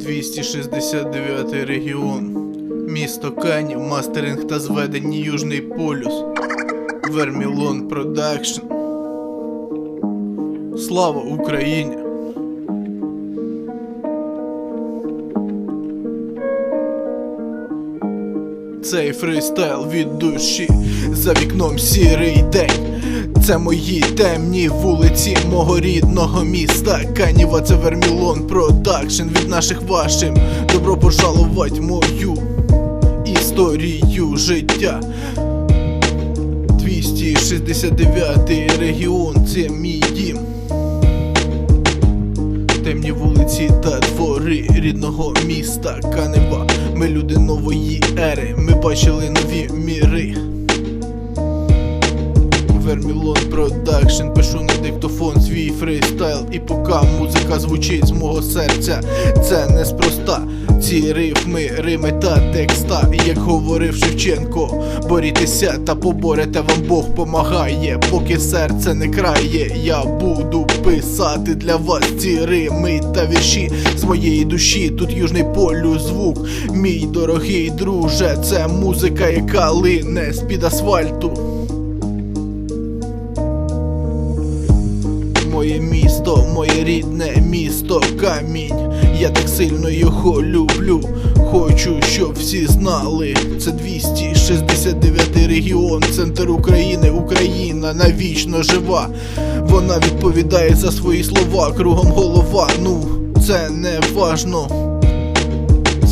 269 регіон. Місто Кані, мастеринг та зведення Южний полюс. Вермілон Продакшн. Слава Україні! Цей фристайл від душі за вікном сірий день. Це мої темні вулиці мого рідного міста. Каніва це Вермілон Продакшн від наших вашим. Добро пожаловать мою історію життя. 269 регіон, це мій дім. Темні вулиці та двори рідного міста Канева. Ми люди нової ери, ми бачили нові міри. Продакшн, пишу на диктофон свій фристайл, і поки музика звучить з мого серця, це неспроста. Ці рифми, рими та текста, як говорив Шевченко, борітеся та поборете вам Бог помагає, поки серце не крає, я буду писати для вас ці рими та вірші з моєї душі. Тут южний полю звук, мій дорогий друже, це музика, яка лине з-під асфальту. Моє місто, моє рідне місто, камінь. Я так сильно його люблю. Хочу, щоб всі знали. Це 269 регіон, центр України, Україна навічно жива. Вона відповідає за свої слова, кругом голова. Ну, це не важно.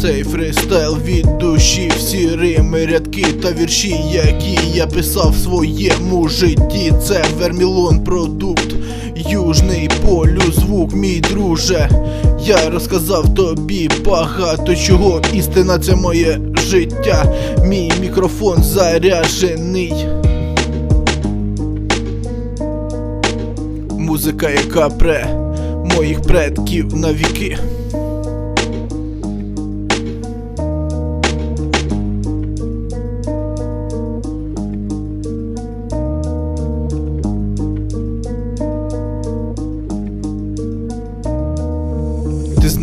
Цей фристайл від душі, всі рими, рядки та вірші, які я писав в своєму житті. Це Вермілон продукт, южний полю, звук, мій друже. Я розказав тобі багато чого. Істина це моє життя. Мій мікрофон заряджений. Музика, яка пре моїх предків на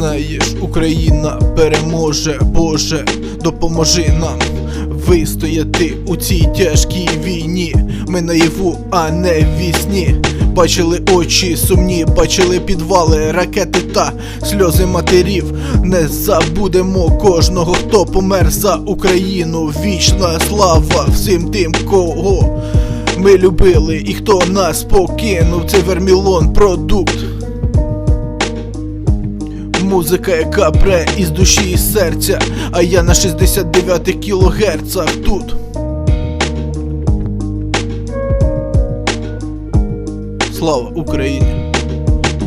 знаєш, Україна переможе, Боже, допоможи нам вистояти у цій тяжкій війні. Ми наяву, а не вісні. Бачили очі сумні, бачили підвали, ракети та сльози матерів. Не забудемо кожного, хто помер за Україну. Вічна слава всім тим, кого ми любили і хто нас покинув. Це Вермілон продукт. Музика, яка пре із душі і серця, а я на 69 кілогерцах тут. Слава Україні!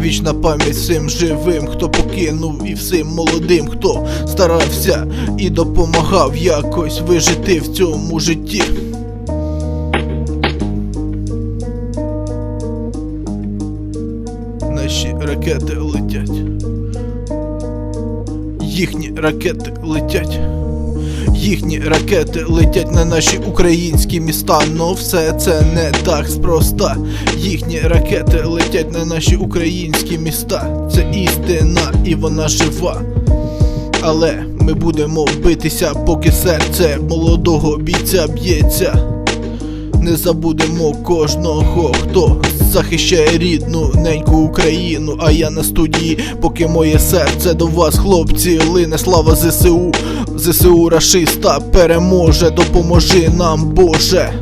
Вічна пам'ять всім живим, хто покинув, і всім молодим, хто старався і допомагав якось вижити в цьому житті. Наші ракети летять. Їхні ракети летять. Їхні ракети летять на наші українські міста, но все це не так спроста. Їхні ракети летять на наші українські міста. Це істина, і вона жива. Але ми будемо битися, поки серце молодого бійця б'ється. Не забудемо кожного, хто захищає рідну неньку Україну. А я на студії, поки моє серце до вас, хлопці, лине слава ЗСУ. ЗСУ рашиста переможе, допоможи нам, Боже.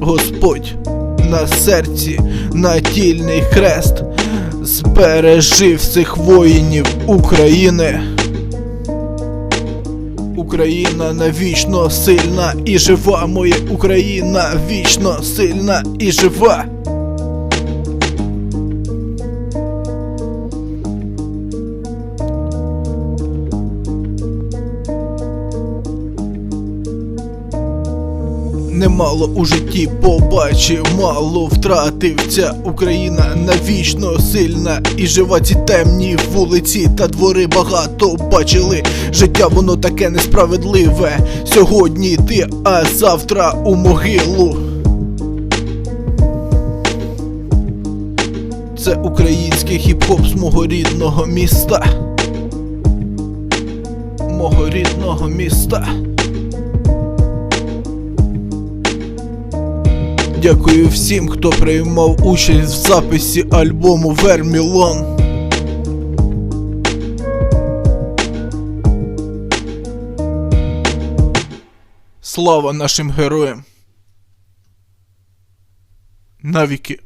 Господь на серці натільний хрест збережи всіх воїнів України. Україна навічно сильна і жива, моя Україна вічно сильна і жива. Немало у житті побачив, мало втратив ця Україна навічно сильна і жива ці темні вулиці та двори багато бачили. Життя воно таке несправедливе. Сьогодні ти, а завтра у могилу. Це український хіп-хоп з мого рідного міста. Мого рідного міста. Дякую всім, хто приймав участь в записі альбому Вермілон. Слава нашим героям! Навіки